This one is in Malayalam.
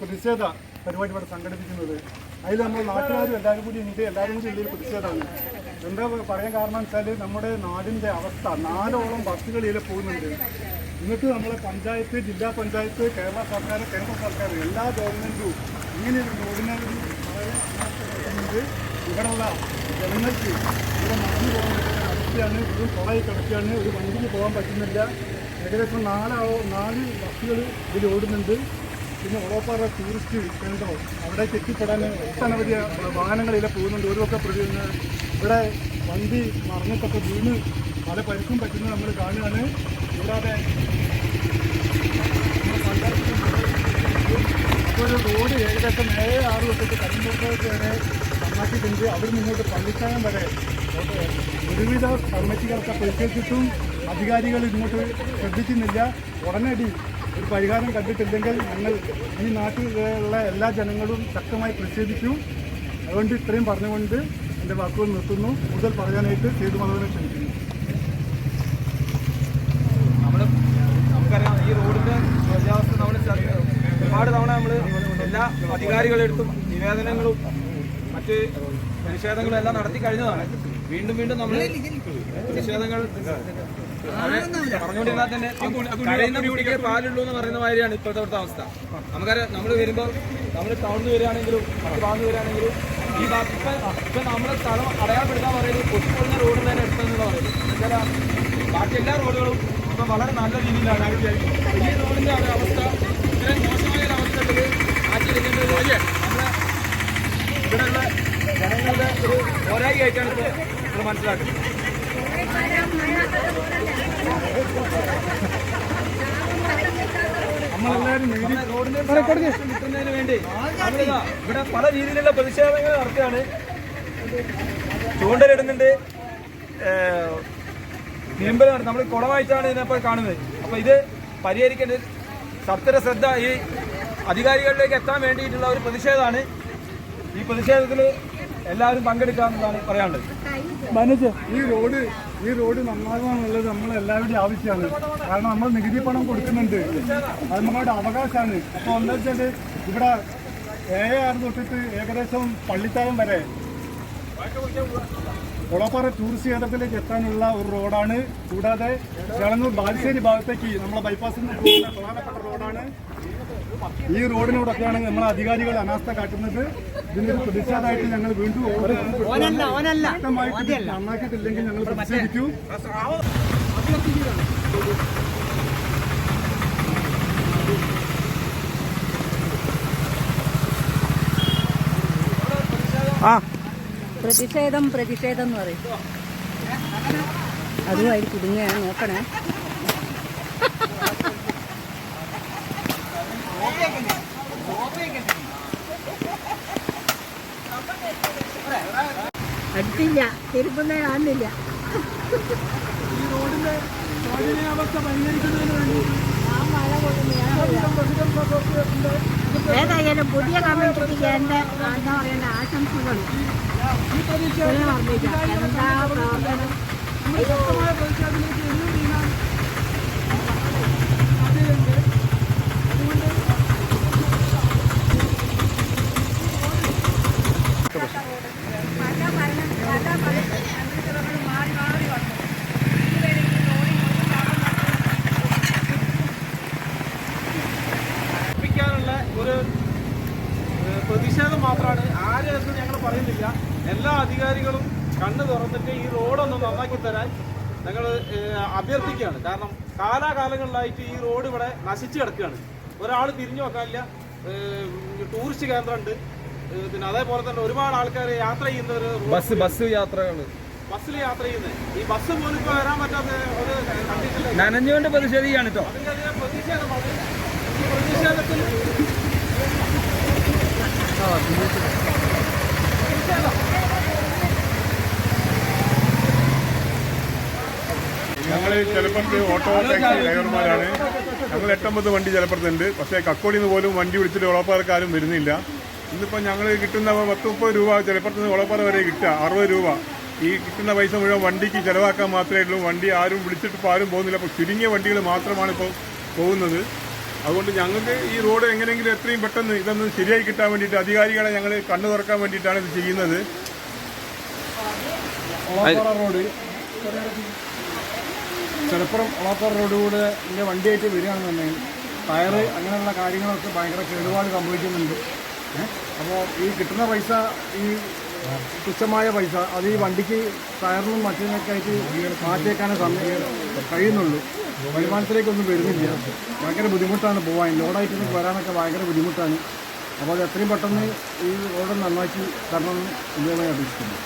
പ്രതിഷേധ പരിപാടി ഇവിടെ സംഘടിപ്പിക്കുന്നത്. അതിൽ നമ്മൾ നാട്ടുകാരും എല്ലാവരും കൂടി ഉണ്ട്. എല്ലാവരും കൂടി ഇതിൽ പ്രതിഷേധമാണ്. എന്താ പറയാൻ കാരണം വെച്ചാൽ നമ്മുടെ നാടിന്റെ അവസ്ഥ നാലോളം ബസ്സുകൾ ഇതിൽ പോകുന്നുണ്ട്. എന്നിട്ട് നമ്മളെ പഞ്ചായത്ത് ജില്ലാ പഞ്ചായത്ത് കേരള സർക്കാർ കേന്ദ്ര സർക്കാർ എല്ലാ ഗവൺമെന്റും ഇങ്ങനെ ഒരു റോഡിനെ വളരെ ഇവിടെയുള്ള ജനങ്ങൾക്ക് ഇവിടെ നടന്നു പോകാൻ പറ്റുന്ന അവസ്ഥയാണ്. ഒരു കുളമായി കിടക്കുകയാണ്. ഒരു വണ്ടിക്ക് പോകാൻ പറ്റുന്നില്ല. ഏകദേശം നാലാവോ നാല് ബസ്സുകൾ ഇതിൽ ഓടുന്നുണ്ട്. പിന്നെ ഉളപ്പാറ ടൂറിസ്റ്റ് കേന്ദ്രം അവിടെ എത്തിപ്പെടാൻ ഒട്ടനവധി വാഹനങ്ങളിലെ പോകുന്നുണ്ട്. ഒക്കെ പ്രതി ഇവിടെ വണ്ടി മറിഞ്ഞിട്ടൊക്കെ വീണ് പല പരിക്കും പറ്റുന്നത് നമ്മൾ കാണുകയാണ്. കൂടാതെ ഒരു റോഡ് ഏകദേശം ഏഴ് ആറ് വർഷത്തെ കരിമ്പുറത്തേക്ക് വരെ നന്നാക്കിയിട്ടുണ്ട്. അവിടെ പള്ളിക്കാനം വരെ ഒരുവിധ കമ്മിറ്റികളൊക്കെ പരിശോധിച്ചിട്ടും അധികാരികൾ ഇങ്ങോട്ട് ശ്രദ്ധിക്കുന്നില്ല ഉടനടി പരിഹാരം കണ്ടിട്ടില്ലെങ്കിൽ ഞങ്ങൾ ഈ നാട്ടിലുള്ള എല്ലാ ജനങ്ങളും ശക്തമായി പ്രതിഷേധിക്കും. അതുകൊണ്ട് ഇത്രയും പറഞ്ഞുകൊണ്ട് എന്റെ വാക്കുകൾ നിർത്തുന്നു. കൂടുതൽ പറയാനായിട്ട് സേതു മാധവനെ ക്ഷണിക്കുന്നു. നമ്മൾ ഈ നമ്മൾ ഒരുപാട് തവണ നമ്മൾ എല്ലാ അധികാരികളെടുത്തും നിവേദനങ്ങളും മറ്റ് പ്രതിഷേധങ്ങളും എല്ലാം നടത്തി കഴിഞ്ഞതാണ്. വീണ്ടും വീണ്ടും നമ്മൾ പ്രതിഷേധങ്ങൾ പറഞ്ഞുകൊണ്ടിരുന്നാൽ തന്നെ കരയുന്ന കുട്ടിക്ക് പാലുള്ളൂ എന്ന് പറയുന്ന മാതിരിയാണ് ഇപ്പോഴത്തെ അവിടുത്തെ അവസ്ഥ നമുക്കറിയാം നമ്മൾ വരുമ്പോൾ നമ്മൾ ടൗണിൽ വരികയാണെങ്കിലും മറ്റു ഭാഗത്ത് വരികയാണെങ്കിലും ഈ ഭാഗത്ത് ഇപ്പം നമ്മുടെ സ്ഥലം അടയാളപ്പെടുത്താൻ പറയുന്നത് കൊച്ചുപൊളിഞ്ഞ റോഡിൽ തന്നെ എടുത്തെന്നുള്ള പറയുന്നത്. എന്നുവെച്ചാൽ ബാക്കി എല്ലാ റോഡുകളും ഇപ്പം വളരെ നല്ല രീതിയിലാണ്. ഈ റോഡിന്റെ ഒരു അവസ്ഥ ഇത്രയും മോശമായ ഒരു അവസ്ഥയിൽ വഴി നമ്മുടെ ഇവിടെയുള്ള ജനങ്ങളുടെ ഒരു പോരായിട്ടാണ് ഇപ്പോൾ നമ്മൾ മനസ്സിലാക്കുന്നത്. വേണ്ടി ഇവിടെ പല രീതിയിലുള്ള പ്രതിഷേധങ്ങൾ നടത്തുകയാണ് ചൂണ്ടലിടുന്നുണ്ട്. നടത്തും നമ്മൾ കുളമായിട്ടാണ് ഇതിനെപ്പോൾ കാണുന്നത് അപ്പോൾ ഇത് പരിഹരിക്കേണ്ടത് സത്വര ശ്രദ്ധ ഈ അധികാരികളിലേക്ക് എത്താൻ വേണ്ടിയിട്ടുള്ള ഒരു പ്രതിഷേധമാണ്. ഈ പ്രതിഷേധത്തിൽ എല്ലാവരും പങ്കെടുക്കാമെന്നാണ് പറയാനുള്ളത്. മനോജ്. ഈ റോഡ് ഈ റോഡ് നന്നാകാന്നുള്ളത് നമ്മൾ എല്ലാവരുടെയും ആവശ്യമാണ്. കാരണം നമ്മൾ നികുതി പണം കൊടുക്കുന്നുണ്ട്. അത് നമ്മളുടെ അവകാശമാണ്. അപ്പോൾ എന്താ വെച്ചാൽ ഇവിടെ ഏഴ് ആറ് തൊട്ടിട്ട് ഏകദേശം പള്ളിത്തായം വരെ കുളപ്പാറ ടൂറിസ്റ്റ് കേന്ദ്രത്തിലേക്ക് എത്താനുള്ള ഒരു റോഡാണ്. കൂടാതെ ഇളങ്ങൂർ ബാലുശ്ശേരി ഭാഗത്തേക്ക് നമ്മളെ ബൈപ്പാസിൽ നിന്ന് പോകുന്ന പ്രധാനപ്പെട്ട റോഡാണ് ഈ റോഡിനോടൊക്കെയാണ് നമ്മൾ അധികാരികൾ അനാസ്ഥ കാട്ടുന്നത് ഇതിനൊരു പ്രതിഷേധമായിട്ട് ഞങ്ങൾ വീണ്ടും വ്യക്തമായിട്ട് നന്നാക്കിയിട്ടില്ലെങ്കിൽ ഞങ്ങൾ പ്രതിഷേധിക്കും. പ്രതിഷേധം പ്രതിഷേധം എന്ന് പറയും. അതുമായി കുടുങ്ങുകയാണ് നോക്കണേ. അടുത്തില്ല തിരുപ്പുന്ന കാണുന്നില്ല. ഈ റോഡിന്റെ ശോചനീയാവസ്ഥ പരിഹരിക്കുന്നതിന് വേണ്ടി ഏതായാലും പുതിയ കമ്മിറ്റിക്ക് എന്റെ എന്താ പറയേണ്ട ആശംസകൾ ഇത്രയും വർദ്ധിക്കാം. എന്താ പ്രവർത്തനം ശക്തമായ പ്രതിഷേധത്തിലേക്ക് എന്നും നീങ്ങാൻ സാധ്യതയുണ്ട് അതുകൊണ്ട് ഉറപ്പിക്കാനുള്ള ഒരു ഏഹ്, മാത്രമാണ്. എന്ന് ഞങ്ങൾ പറയുന്നില്ല. എല്ലാ അധികാരികളും കണ്ണു തുറന്നിട്ട് ഈ റോഡൊന്ന് നന്നാക്കി തരാൻ ഞങ്ങൾ അഭ്യർത്ഥിക്കുകയാണ്. കാരണം കാലാകാലങ്ങളിലായിട്ട് ഈ റോഡ് ഇവിടെ നശിച്ചു കിടക്കുകയാണ്. ഒരാൾ തിരിഞ്ഞു നോക്കാനില്ല ടൂറിസ്റ്റ് കേന്ദ്രമുണ്ട്. പിന്നെ അതേപോലെ തന്നെ ഒരുപാട് ആൾക്കാർ യാത്ര ചെയ്യുന്ന ഒരു ബസ് ബസ് യാത്രകൾ ബസ്സിൽ യാത്ര ചെയ്യുന്നത്. ഈ ബസ് പോലും ഇപ്പോൾ വരാൻ പറ്റാത്ത ഒരു കണ്ടീഷനിലേക്ക്. നനഞ്ഞുകൊണ്ട് പ്രതിഷേധിക്കുകയാണ് കേട്ടോ. അതിന്റെ പ്രതിഷേധമാണ്. ഈ പ്രതിഷേധത്തിൽ ഞങ്ങൾ ചിലപ്പുറത്ത് ഓട്ടോ ടാക്സി ഡ്രൈവർമാരാണ്. ഞങ്ങൾ എട്ടൊമ്പത് വണ്ടി ചിലപ്പുറത്തുണ്ട്. പക്ഷേ കക്കോടിയിൽ നിന്ന് പോലും വണ്ടി വിളിച്ചിട്ട് ഉളപ്പാറക്കാരും വരുന്നില്ല. ഇന്നിപ്പോൾ ഞങ്ങൾ കിട്ടുന്ന പത്ത് മുപ്പത് രൂപ ചിലപ്പുറത്ത് നിന്ന് ഉളപ്പാറ വരെ കിട്ടുക. അറുപത് രൂപ. ഈ കിട്ടുന്ന പൈസ മുഴുവൻ വണ്ടിക്ക് ചിലവാക്കാൻ മാത്രമേ ഉള്ളൂ. വണ്ടി ആരും വിളിച്ചിട്ട് ഇപ്പോൾ ആരും പോകുന്നില്ല. അപ്പോൾ ചുരുങ്ങിയ വണ്ടികൾ മാത്രമാണ് ഇപ്പോൾ പോകുന്നത്. അതുകൊണ്ട് ഞങ്ങൾക്ക് ഈ റോഡ് എങ്ങനെയെങ്കിലും എത്രയും പെട്ടെന്ന് ഇതൊന്ന് ശരിയായി കിട്ടാൻ വേണ്ടിയിട്ട് അധികാരികളെ ഞങ്ങൾ കണ്ണു തുറക്കാൻ വേണ്ടിയിട്ടാണ് ഇത് ചെയ്യുന്നത്. റോഡ്. ചിലപ്പുറം ഒളാപ്പാറ റോഡ് കൂടെ എന്റെ വണ്ടിയായിട്ട് വരികയാണെന്നുണ്ടെങ്കിൽ ടയറ് അങ്ങനെയുള്ള കാര്യങ്ങളൊക്കെ ഭയങ്കര കേടുപാട് സംഭവിക്കുന്നുണ്ട്. അപ്പോൾ ഈ കിട്ടുന്ന പൈസ ഈ തുച്ഛമായ പൈസ അത് ഈ വണ്ടിക്ക് ടയറിനും മറ്റതിനൊക്കെ ആയിട്ട് മാറ്റിയേക്കാനേ സമയം കഴിയുന്നുള്ളൂ. വരുമാനത്തിലേക്കൊന്നും വരുന്നില്ല. ഭയങ്കര ബുദ്ധിമുട്ടാണ് പോകാൻ ലോഡായിട്ട് വരാനൊക്കെ ഭയങ്കര ബുദ്ധിമുട്ടാണ്. അപ്പോൾ അത് എത്രയും പെട്ടെന്ന് ഈ റോഡ് നന്നാക്കി തരണം എന്ന് അപേക്ഷിക്കുന്നു.